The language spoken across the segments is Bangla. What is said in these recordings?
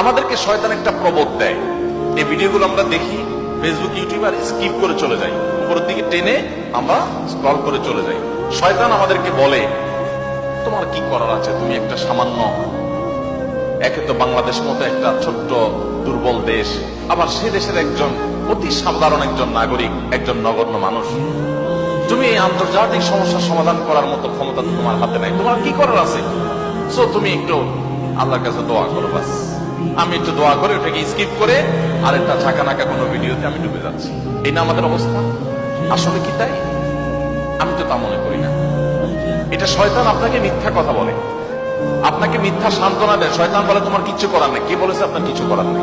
আমাদেরকে শয়তান একটা প্রবোধ দেয়। এই ভিডিওগুলো আমরা দেখি ফেসবুক ইউটিউব আর স্কিপ করে চলে যাই। উপরের দিকে টেনে আমরা স্ক্রল করে চলে যাই। শয়তান আমাদেরকে বলে, তোমার কি করার আছে? তুমি একটা সামান্য একে তো বাংলাদেশ মতো একটা ছোট্ট, দুর্বল দেশ। আবার সে দেশের একজন অতি সাধারণ একজন নাগরিক, একজন নগণ্য মানুষ। তুমি এই আন্তর্জাতিক সমস্যার সমাধান করার মতো ক্ষমতা তোমার হাতে নাই। তোমার কি করার আছে? সো তুমি একটু আল্লাহর কাছে দোয়া করো, বাস। আমি একটু দোয়া করে ওটাকে স্কিপ করে আর একটা ঝাঁকা নাকা কোনো ভিডিওতে আমি ডুবে যাচ্ছি। এই না আমাদের অবস্থা? আসলে কি তাই? আমি তো তা মনে করি না। এটা শয়তান আপনাকে মিথ্যা কথা বলে। আপনাকে মিথ্যা সান্ত্বনা দেয়। শয়তান বলে, তোমার কিছু করার নেই। কে বলেছে, আপনার কিছু করার নেই?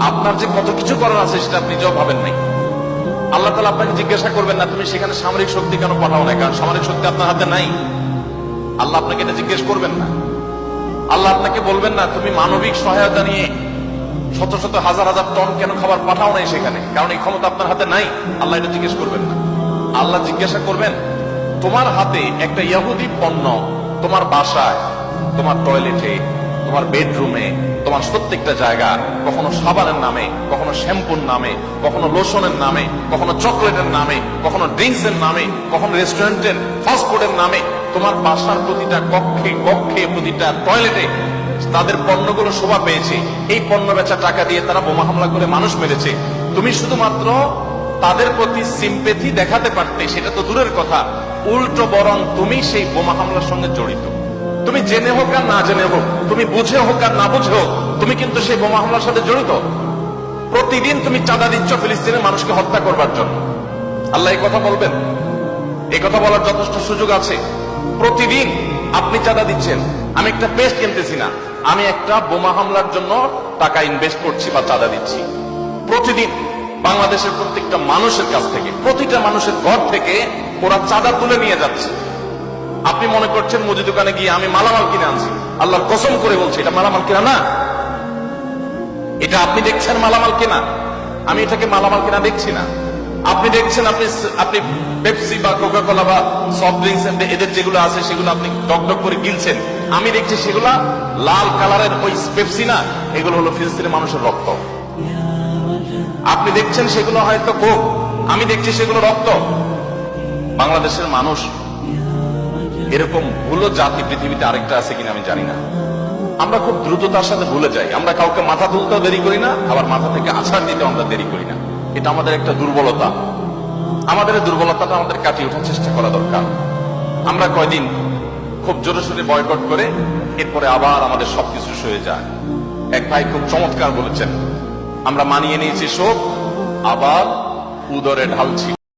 আপনার যে কত কিছু করার আছে, সেটা আপনি নিজেও ভাবেন নাই। আল্লাহ তালা আপনাকে জিজ্ঞাসা করবেন, না, তুমি সেখানে সামরিক শক্তি কেন পাঠাও না কারণ সামরিক শক্তি আপনার হাতে নাই। আল্লাহ আপনাকে এটা জিজ্ঞেস করবেন না। আল্লাহ আপনাকে বলবেন না, তুমি মানবিক সহায়তা নিয়ে শত শত হাজার হাজার টন কেন খাবার পাঠাও নাই সেখানে? কারণ এই ক্ষমতা আপনার হাতে নাই। আল্লাহ এটা জিজ্ঞেস করবেন না। আল্লাহ জিজ্ঞাসা করবেন, তোমার হাতে একটা ইয়াহুদি পণ্য তোমার বাসায়, তোমার টয়লেটে তোমার বেডরুমে তোমার প্রত্যেকটা জায়গা কখনো সাবানের নামে, কখনো শ্যাম্পুর নামে, কখনো লোশনের নামে, কখনো চকলেটের নামে, কখনো ড্রিঙ্কসের নামে, কখনো রেস্টুরেন্টের ফাস্টফুডের নামে তোমার বাসার প্রতিটা কক্ষে কক্ষে প্রতিটা টয়লেটে তাদের পণ্যগুলো শোভা পেয়েছে। এই পণ্য বেচা টাকা দিয়ে তারা বোমা হামলা করে মানুষ মেরেছে। তুমি শুধুমাত্র তাদের প্রতি সিম্পেথি দেখাতে পারতে, সেটা তো দূরের কথা। উল্টো বরং তুমি সেই বোমা হামলার সঙ্গে জড়িত। তুমি জেনে হোক আর না জেনে হোক, তুমি বুঝে হোক আর না বুঝে হোক, তুমি কিন্তু সেই বোমা হামলার সাথে জড়িত। প্রতিদিন তুমি চাঁদা দিচ্ছ ফিলিস্তিনের মানুষকে হত্যা করবার জন্য। আল্লাহ এই কথা বলবেন? এই কথা বলার যথেষ্ট সুযোগ আছে। প্রতিদিন আপনি চাঁদা দিচ্ছেন। আমি একটা পেস্ট কিনতেছি না। আমি একটা বোমা হামলার জন্য টাকা ইনভেস্ট করছি বা চাঁদা দিচ্ছি। প্রতিদিন বাংলাদেশের প্রত্যেকটা মানুষের কাছ থেকে, প্রতিটা মানুষের ঘর থেকে ওরা চাঁদা তুলে নিয়ে যাচ্ছে। আপনি মনে করছেন মুদি দোকানে গিয়ে আমি মালামাল কিনে আনছি। আল্লাহর কসম করে বলছি, এটা মালামাল কিনা না। এটা আপনি দেখছেন মালামাল কেনা। আমি এটাকে মালামাল কেনা দেখছি না। আপনি দেখছেন, আপনি আপনি পেপসি বা কোকা কোলা বা সফট ড্রিঙ্কস এদের যেগুলো আছে, সেগুলো আপনি ডক ডক করে গিলছেন। আমি দেখছি সেগুলা লাল কালারের ওই পেপসি না, এগুলো হলো ফিলিস্তিনের মানুষের রক্ত। আপনি দেখছেন সেগুলো হয়তো কোক, আমি দেখছি সেগুলো রক্ত। বাংলাদেশের মানুষ এরকম ভুলো জাতি পৃথিবীতে আরেকটা আছে কিনা আমি জানি না। আমরা খুব দ্রুততার সাথে ভুলে যাই। আমরা কাউকে মাথা তুলতেও দেরি করি না, আবার মাথা থেকে আছাড় দিতে আমরা দেরি করি না। এটা আমাদের একটা দুর্বলতা। আমাদের দুর্বলতাটা আমাদের কাটিয়ে ওঠার চেষ্টা করা দরকার। আমরা কয়দিন খুব জোরে সোরে বয়কট করে এরপরে আবার আমাদের সবকিছু সয়ে যায়। এক ভাই খুব চমৎকার বলেছেন, আমরা মানিয়ে নিয়েছি শোক, আবার উদরে ঢালছি।